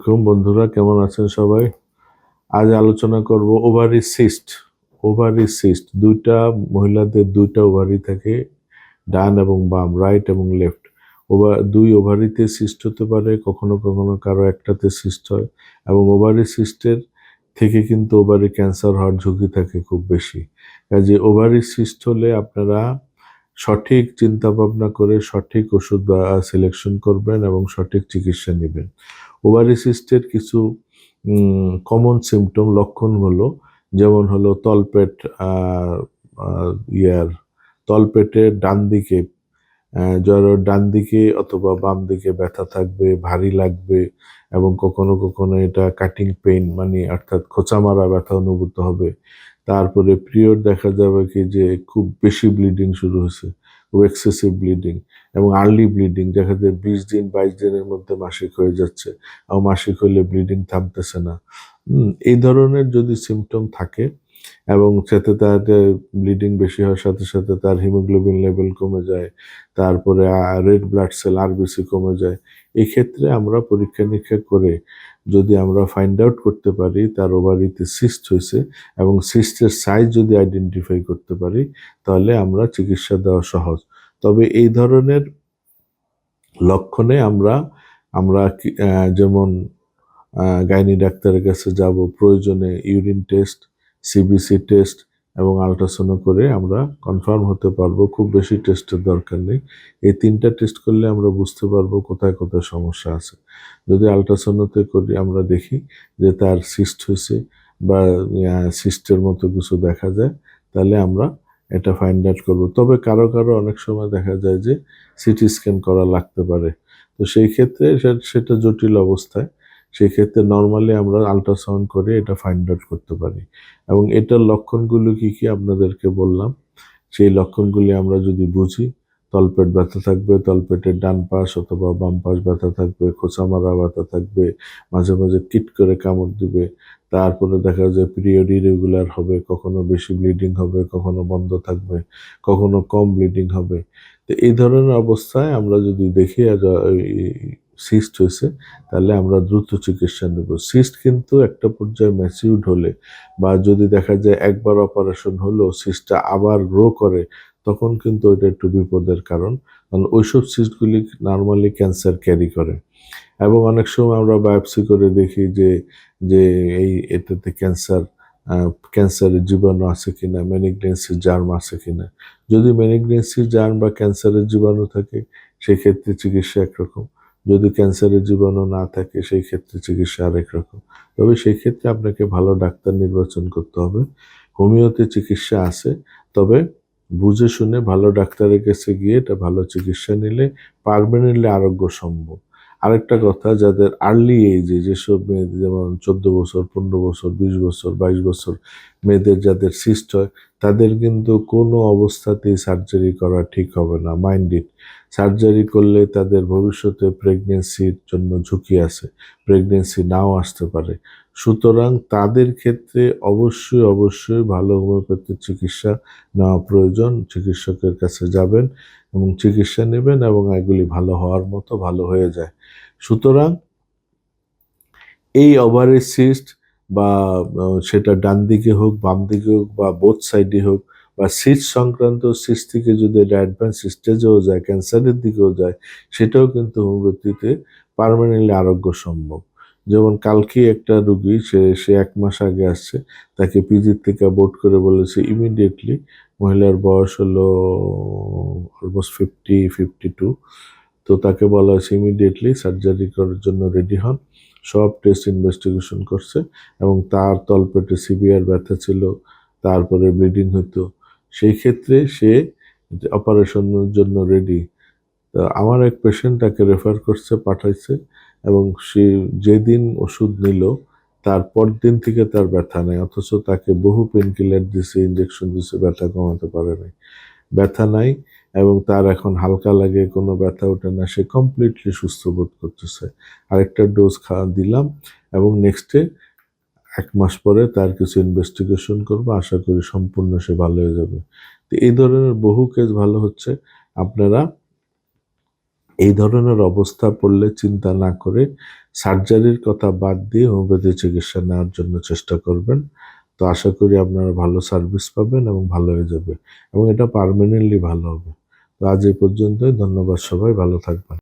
আলাইকুম বন্ধুরা, কেমন আছেন সবাই? আজ আলোচনা করব ওভারি সিস্ট। ওভারি সিস্ট, দুইটা মহিলাদের দুইটা ওভারি থাকে, ডান এবং বাম, রাইট এবং লেফট। ওভার দুই ওভারিতে সিস্ট হতে পারে, কখনো কখনো কারও একটাতে সিস্ট হয় এবং ওভারি সিস্টের থেকে কিন্তু ওভারি ক্যান্সার হওয়ার ঝুঁকি থাকে খুব বেশি। কাজে ওভারি সিস্ট হলে আপনারা সঠিক চিন্তা ভাবনা করে সঠিক ওষুধ বা সিলেকশন করবেন এবং সঠিক চিকিৎসা নেবেন। ওভারি সিস্টের কিছু কমন সিমটম লক্ষণ হলো, যেমন হলো তলপেট ইয়ার তলপেটের ডান দিকে জ্বর ডান দিকে অথবা বাম দিকে ব্যথা থাকবে, ভারী লাগবে এবং কখনো কখনো এটা কাটিং পেইন মানে অর্থাৎ খোঁচা মারা ব্যথা অনুভূত হবে। তারপরে পিরিয়ড দেখা যাবে কি যে খুব বেশি ব্লিডিং শুরু হয়েছে। খুব এক্সেসিভ ব্লিডিং এবং আর্লি ব্লিডিং দেখা যায় বিশ দিন, বাইশ দিনের মধ্যে মাসিক হয়ে যাচ্ছে এবং মাসিক হলে ব্লিডিং থামতেছে না। এই ধরনের যদি সিমটম থাকে এবং সাথে তার ব্লিডিং বেশি হওয়ার সাথে সাথে তার হিমোগ্লোবিন লেভেল কমে যায়, তারপরে রেড ব্লাড সেল আর বেশি কমে যায় এই ক্ষেত্রে আমরা পরীক্ষা নিরীক্ষা করে যদি আমরা ফাইন্ড আউট করতে পারি তার ওভারিতে সিস্ট হয়েছে এবং সিস্টের সাইজ যদি আইডেন্টিফাই করতে পারি তাহলে আমরা চিকিৎসা দেওয়া সহজ। তবে এই ধরনের লক্ষণে আমরা আমরা যেমন গাইনি ডাক্তারের কাছে যাব, প্রয়োজনে ইউরিন টেস্ট সিবিসি টেস্ট এবং আলট্রাসাউন্ড করে আমরা কনফার্ম হতে পারব, খুব বেশি টেস্টের দরকার নেই। এই তিনটা টেস্ট করলে আমরা বুঝতে পারব কোথায় কোথায় সমস্যা আছে। যদি আলট্রাসাউন্ডতে করি, আমরা দেখি যে তার সিস্ট হয়েছে বা সিস্টের মতো কিছু দেখা যায়, তাহলে আমরা এটা ফাইন্ড আউট করব। তবে কারও কারও অনেক সময় দেখা যায় যে সিটি স্ক্যান করা লাগতে পারে। তো সেই ক্ষেত্রে সেটা জটিল অবস্থায়। সেই ক্ষেত্রে নর্মালি আমরা আলট্রাসাউন্ড করে এটা ফাইন্ড আউট করতে পারি। এবং এটার লক্ষণগুলো কি কি আপনাদেরকে বললাম, সেই লক্ষণগুলি আমরা যদি বুঝি তলপেট ব্যথা থাকবে, তলপেটের ডান পাশ অথবা বাম পাশ ব্যথা থাকবে, খোঁচা মারা ব্যথা থাকবে, মাঝে মাঝে কিট করে কামড় দিবে। তারপরে দেখা যায় পিরিয়ড ইরেগুলার হবে, কখনো বেশি ব্লিডিং হবে, কখনো বন্ধ থাকবে, কখনো কম ব্লিডিং হবে। তো এই ধরনের অবস্থায় আমরা যদি দেখি সিস্ট হয়েছে, তাহলে আমরা দ্রুত চিকিৎসা নেব। সিস্ট কিন্তু একটা পর্যায়ে ম্যাচিউড হলে বা যদি দেখা যায় একবার অপারেশন হলো, সিস্টটা আবার গ্রো করে তখন কিন্তু ওইটা একটু বিপদের কারণ। কারণ ওইসব সিস্টগুলি নর্মালি ক্যান্সার ক্যারি করে। এবং অনেক সময় আমরা বায়োপসি করে দেখি যে যে এই এটাতে ক্যান্সার ক্যান্সারের জীবাণু আছে কিনা ম্যানিগনেন্সির জার্ম আছে কিনা। যদি ম্যানিগনেন্সির জার্ম বা ক্যান্সারের জীবাণু থাকে, সেক্ষেত্রে চিকিৎসা একরকম। যদি ক্যান্সারের জীবাণু না থাকে সেই ক্ষেত্রে চিকিৎসা আরেক রকম। তবে সেই ক্ষেত্রে আপনাকে ভালো ডাক্তার নির্বাচন করতে হবে। হোমিওতে চিকিৎসা আছে, তবে বুঝে শুনে ভালো ডাক্তারের কাছে গিয়ে এটা ভালো চিকিৎসা নিলে পারমানেন্টলি আরোগ্য সম্ভব। আরেকটা কথা, যাদের আর্লি এজে যেসব মেয়েদের, যেমন চোদ্দ বছর, পনেরো বছর, বিশ বছর, বাইশ বছর মেয়েদের যাদের সিস্ট হয় তাদের কিন্তু কোনো অবস্থাতেই সার্জারি করা ঠিক হবে না। মাইন্ড ইট সার্জারি করলে তাদের ভবিষ্যতে প্রেগনেন্সির জন্য ঝুঁকি আছে প্রেগনেন্সি নাও আসতে পারে। সুতরাং তাদের ক্ষেত্রে অবশ্যই অবশ্যই ভালো হোমিওপ্যাথির চিকিৎসা নেওয়া প্রয়োজন। চিকিৎসকের কাছে যাবেন এবং চিকিৎসা নেবেন এবং এগুলি ভালো হওয়ার মতো ভালো হয়ে যায়। সুতরাং এই ওভারের সিস্ট বা সেটা ডান দিকে হোক, বাম দিকে হোক, বা বোথ সাইডে হোক, বা সিস্ট সংক্রান্ত সিস্ট থেকে যদি এটা অ্যাডভান্স স্টেজেও যায় ক্যান্সারের দিকেও যায়, সেটাও কিন্তু হোমিওপ্যাথিতে পারমানেন্টলি আরোগ্য সম্ভব। যেমন কালকে একটা রুগী, সে সে এক মাস আগে আসছে, তাকে পিজির থেকে বোর্ড করে বলেছে ইমিডিয়েটলি মহিলার বয়স হলো অলমোস্ট ফিফটি ফিফটি টু তো তাকে বলা হয়েছে ইমিডিয়েটলি সার্জারি করার জন্য রেডি হন। সব টেস্ট ইনভেস্টিগেশন করছে এবং তার তলপেটে সিভিয়ার ব্যথা ছিল, তারপরে ব্লিডিং হতো। সেই ক্ষেত্রে সে অপারেশনের জন্য রেডি তা আমার এক পেশেন্ট তাকে রেফার করছে, পাঠাইছে এবং সে যেদিন ওষুধ নিল তারপর দিন থেকে তার ব্যথা নেই, অথচ তাকে বহু পেন কিলার দিছে ইঞ্জেকশন দিছে, ব্যথা কমাতে পারে নাই। ব্যথা নাই এবং তার এখন হালকা লাগে, কোনো ব্যথা ওঠে না, সে কমপ্লিটলি সুস্থ বোধ করতেছে। আরেকটা ডোজ খাওয়া দিলাম এবং নেক্সটে এক মাস পরে তার কিছু ইনভেস্টিগেশন করব। আশা করি সম্পূর্ণ সে ভালো হয়ে যাবে। তো এই ধরনের বহু কেস ভালো হচ্ছে। আপনারা এই ধরনের অবস্থা পড়লে চিন্তা না করে সার্জারির কথা বাদ দিয়ে হোমিওপ্যাথি চিকিৎসা নেওয়ার জন্য চেষ্টা করবেন। তো আশা করি আপনারা ভালো সার্ভিস পাবেন এবং ভালো হয়ে যাবে। এবং এটা পার্মানেন্টলি ভালো হবে। আজ এই পর্যন্তই। ধন্যবাদ সবাই ভালো থাকবেন।